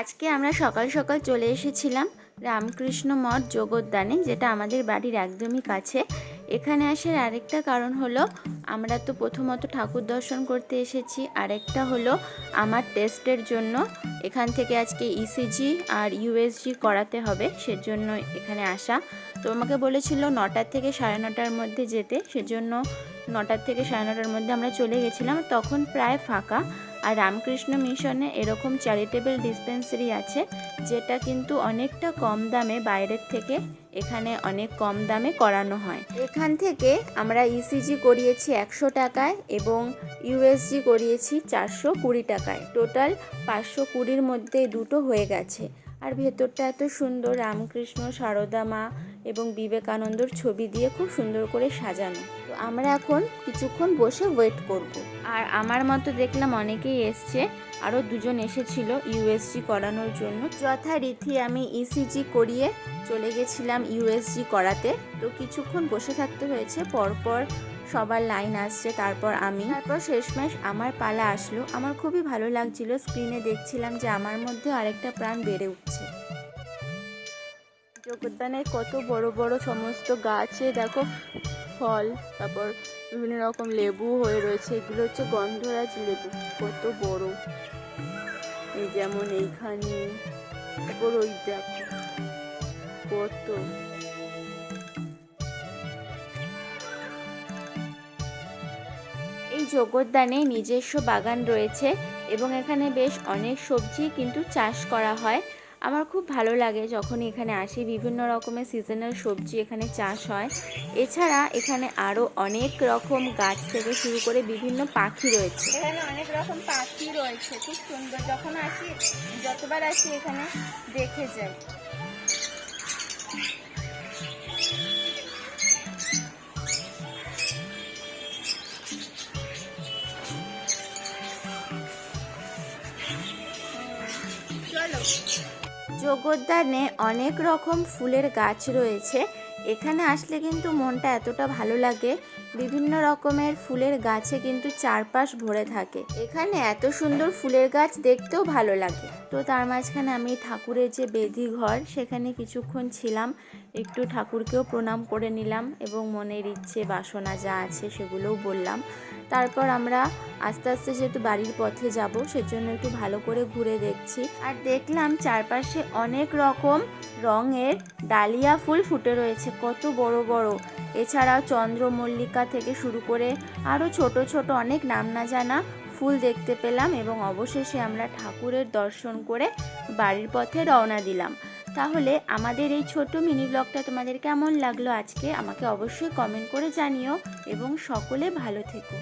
আজকে আমরা সকাল সকাল চলে এসেছিলাম রামকৃষ্ণ মঠ জগদ্দানে, যেটা আমাদের বাড়ির একদমই কাছে। এখানে আসার আরেকটা কারণ হলো, আমরা তো প্রথমত ঠাকুর দর্শন করতে এসেছি, আরেকটা হলো আমার টেস্টের জন্য। এখান থেকে আজকে ইসিজি আর ইউএসজি করাতে হবে, সেজন্য এখানে আসা। তো আমাকে বলেছিল নটার থেকে সাড়ে নটার মধ্যে যেতে, সেজন্য নটার থেকে সাড়ে নটার মধ্যে আমরা চলে গেছিলাম। তখন প্রায় ফাঁকা। আর রামকৃষ্ণ মিশনে এরকম চ্যারিটেবল ডিসপেন্সারি আছে, যেটা কিন্তু অনেকটা কম দামে বাইরের থেকে এখানে অনেক কম দামে করানো হয়। এখান থেকে আমরা ইসিজি করিয়েছি একশো টাকায় এবং ইউএসজি করিয়েছি চারশো কুড়ি টাকায়। টোটাল পাঁচশো কুড়ির মধ্যে দুটো হয়ে গেছে। আর ভেতরটা এত সুন্দর, রামকৃষ্ণ, সারদা মা এবং বিবেকানন্দর ছবি দিয়ে খুব সুন্দর করে সাজানো। তো আমরা এখন কিছুক্ষণ বসে ওয়েট করব। আর আমার মতো দেখলাম অনেকেই এসছে। আরও দুজন এসেছিল ইউএসজি করানোর জন্য। যথারীতি আমি ইসিজি করিয়ে চলে গেছিলাম ইউএসজি করাতে। তো কিছুক্ষণ বসে থাকতে হয়েছে। পরপর সবার লাইন আসছে, তারপর আমি। তারপর শেষমেশ আমার পালা আসলো। আমার খুবই ভালো লাগছিল। স্ক্রিনে দেখছিলাম যে আমার মধ্যে আরেকটা প্রাণ বেড়ে উঠছে। জগদ্দানে কত বড় বড় সমস্ত গাছে দেখো ফল, তারপর বিভিন্ন রকম লেবু হয়ে রয়েছে। এগুলো হচ্ছে গন্ধরাজ লেবু, কত বড়। এই যেমন এইখানে, তারপর ওই দেখো, কত। এই জগদ্দানে নিজস্ব বাগান রয়েছে এবং এখানে বেশ অনেক সবজি কিন্তু চাষ করা হয়। আমার খুব ভালো লাগে যখন এখানে আসি, বিভিন্ন রকমের সিজনাল সবজি এখানে চাষ হয়। এছাড়া এখানে আরও অনেক রকম গাছ থেকে শুরু করে বিভিন্ন পাখি রয়েছে। এখানে অনেক রকম পাখি রয়েছে, খুব সুন্দর। যখন আসি, যতবার আসি এখানে দেখে যাই। চলো। জগদ্দানে অনেক রকম ফুলের গাছ রয়েছে। এখানে আসলে কিন্তু মনটা এতটা ভালো লাগে বিভিন্ন রকমের ফুলের গাছে কিন্তু চারপাশ ভরে থাকে। এখানে এত সুন্দর ফুলের গাছ দেখতেও ভালো লাগে। তো তার মাঝখানে আমি ঠাকুরের যে বেদি ঘর, সেখানে কিছুক্ষণ ছিলাম। একটু ঠাকুরকেও প্রণাম করে নিলাম এবং মনের ইচ্ছে বাসনা যা আছে সেগুলোও বললাম। তারপর আমরা আস্তে আস্তে যেহেতু বাড়ির পথে যাব, সেজন্য একটু ভালো করে ঘুরে দেখছি। আর দেখলাম চারপাশে অনেক রকম রঙের ডালিয়া ফুল ফুটে রয়েছে। কত বড় বড়। এছাড়াও চন্দ্রমল্লিকা থেকে শুরু করে আরও ছোট ছোট অনেক নাম না জানা ফুল দেখতে পেলাম এবং অবশেষে আমরা ঠাকুরের দর্শন করে বাড়ির পথে রওনা দিলাম। তাহলে আমাদের এই ছোট মিনি ব্লগটা তোমাদের কেমন লাগল আজকে? আমাকে অবশ্যই কমেন্ট করে জানিও এবং সকলে ভালো থেকো।